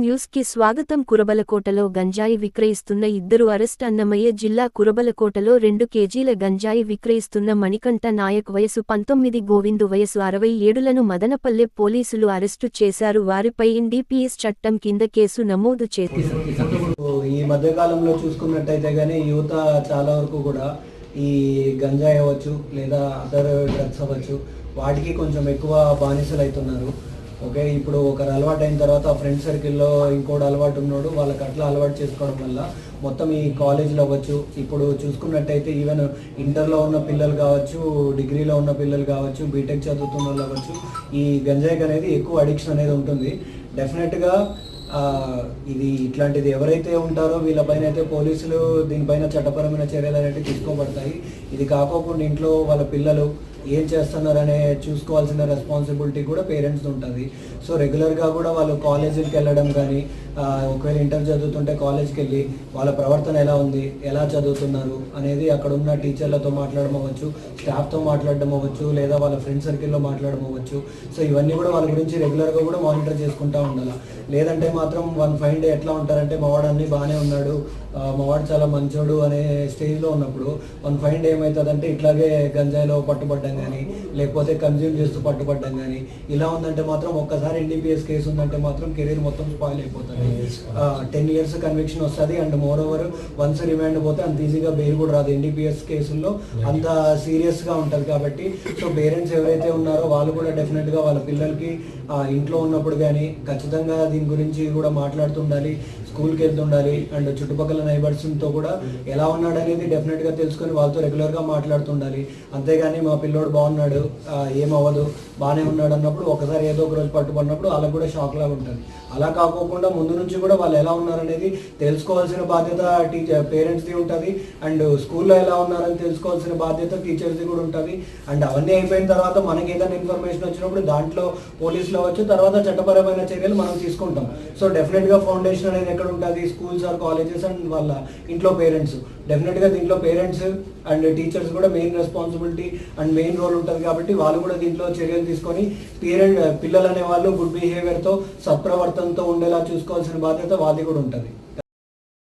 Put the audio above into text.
న్యూస్కి స్వాగతం. కురబలకోటలో గంజాయి విక్రయిస్తున్న ఇద్దరు అరెస్ట్ అన్నమయ్య జిల్లా కురబలకోటలో రెండు కేజీల గంజాయి విక్రయిస్తున్న మణికంఠ నాయక్ వయసు పంతొమ్మిది గోవిందు వయసు అరవై ఏడులను మదనపల్లె పోలీసులు అరెస్టు చేశారు. వారిపై ఎన్డీపీఎస్ చట్టం కింద కేసు నమోదు చేశారు ఈ మధ్యకాలంలో చూసుకున్నట్టయితే గానీ యువత చాలా వరకు కూడా ఈ గంజాయి అవ్వచ్చు లేదా అదర్ డ్రగ్స్ అవ్వచ్చు వాటికి కొంచెం ఎక్కువ బానిసలు అవుతున్నారు ఓకే? ఇప్పుడు ఒకరు అలవాటు అయిన తర్వాత ఫ్రెండ్ సర్కిల్లో ఇంకోటి అలవాటు ఉన్నాడు వాళ్ళకి అట్లా అలవాటు చేసుకోవడం వల్ల మొత్తం ఈ కాలేజ్లో అవ్వచ్చు. ఇప్పుడు చూసుకున్నట్టయితే ఈవెన్ ఇంటర్లో ఉన్న పిల్లలు కావచ్చు డిగ్రీలో ఉన్న పిల్లలు కావచ్చు బీటెక్ చదువుతున్న వాళ్ళు అవ్వచ్చు ఈ గంజాయికి అనేది ఎక్కువ అడిక్షన్ అనేది ఉంటుంది. డెఫినెట్గా ఇది ఇట్లాంటిది ఎవరైతే ఉంటారో వీళ్ళపైన అయితే పోలీసులు దీనిపైన చట్టపరమైన చర్యలు అనేవి తీసుకోబడతాయి. ఇది కాకోకుండా ఇంట్లో వాళ్ళ పిల్లలు ఏం చేస్తున్నారనే చూసుకోవాల్సిన రెస్పాన్సిబిలిటీ కూడా పేరెంట్స్ ఉంటుంది. సో రెగ్యులర్గా కూడా వాళ్ళు కాలేజీకి వెళ్ళడం కానీ ఒకవేళ ఇంటర్ చదువుతుంటే కాలేజ్కి వెళ్ళి వాళ్ళ ప్రవర్తన ఎలా ఉంది ఎలా చదువుతున్నారు అనేది అక్కడ ఉన్న టీచర్లతో మాట్లాడడం అవ్వచ్చు స్టాఫ్తో మాట్లాడడం అవ్వచ్చు లేదా వాళ్ళ ఫ్రెండ్ సర్కిల్లో మాట్లాడడం అవ్వచ్చు. సో ఇవన్నీ కూడా వాళ్ళ గురించి రెగ్యులర్గా కూడా మానిటర్ చేసుకుంటూ ఉండాలి. లేదంటే మాత్రం వన్ ఫైన్ డే ఎట్లా ఉంటారంటే మావాడు అన్నీ బాగానే ఉన్నాడు మావాడు చాలా మంచోడు అనే స్టేజ్లో ఉన్నప్పుడు వన్ ఫైన్ డే ఏమవుతుందంటే ఇట్లాగే గంజాయిలో పట్టుబడ్డం కానీ లేకపోతే కన్జ్యూమ్ చేస్తూ పట్టుబడ్డం కానీ ఇలా ఉందంటే మాత్రం ఒక్కసారి ఎన్డీపీఎస్ కేసు ఉందంటే మాత్రం కెరీర్ మొత్తం స్పాయిల్ అయిపోతుంది. టెన్ ఇయర్స్ కన్విక్షన్ వస్తుంది and more over once remand పోతే అంత ఈజీగా బెయిల్ కూడా రాదు. ఎన్డీపీఎస్ కేసుల్లో అంత సీరియస్గా ఉంటుంది కాబట్టి సో పేరెంట్స్ ఎవరైతే ఉన్నారో వాళ్ళు కూడా డెఫినెట్గా వాళ్ళ పిల్లలకి ఇంట్లో ఉన్నప్పుడు కానీ ఖచ్చితంగా దీని గురించి కూడా మాట్లాడుతుండాలి స్కూల్కి వెళ్తుండాలి అండ్ చుట్టుపక్కల నైబర్స్తో కూడా ఎలా ఉన్నాడు అనేది డెఫినెట్గా తెలుసుకొని వాళ్ళతో రెగ్యులర్గా మాట్లాడుతుండాలి. అంతేగాని మా పిల్లోడు బాగున్నాడు ఏమవ్వదు బాగానే ఉన్నాడు అన్నప్పుడు ఒకసారి ఏదో ఒక రోజు పట్టుబడినప్పుడు వాళ్ళకు కూడా షాక్ లాగా ఉంటుంది. అలా కాకోకుండా ముందు నుంచి కూడా వాళ్ళు ఎలా ఉన్నారనేది తెలుసుకోవాల్సిన బాధ్యత టీచర్ పేరెంట్స్ది ఉంటుంది. అండ్ స్కూల్లో ఎలా ఉన్నారని తెలుసుకోవాల్సిన బాధ్యత టీచర్స్ది కూడా ఉంటుంది. అండ్ అవన్నీ అయిపోయిన తర్వాత మనకి ఏదైనా ఇన్ఫర్మేషన్ వచ్చినప్పుడు దాంట్లో పోలీసులు అవ్వచ్చు తర్వాత చట్టపరమైన చర్యలు మనం తీసుకుంటాం. సో డెఫినెట్గా ఫౌండేషన్ అనేది ఎక్కడ ఉంటుంది? స్కూల్స్ ఆర్ కాలేజెస్ అండ్ వాళ్ళ ఇంట్లో పేరెంట్స్ డెఫినెట్గా దీంట్లో పేరెంట్స్ అండ్ టీచర్స్ కూడా main responsibility and main role ఉంటుంది కాబట్టి వాళ్ళు కూడా దీంట్లో చర్యలు తీసుకొని పేరెంట్ పిల్లలు అనే వాళ్ళు గుడ్ బిహేవియర్తో సత్ప్రవర్తనతో ఉండేలా చూసుకోవాల్సిన బాధ్యత వాళ్ళది కూడా ఉంటుంది.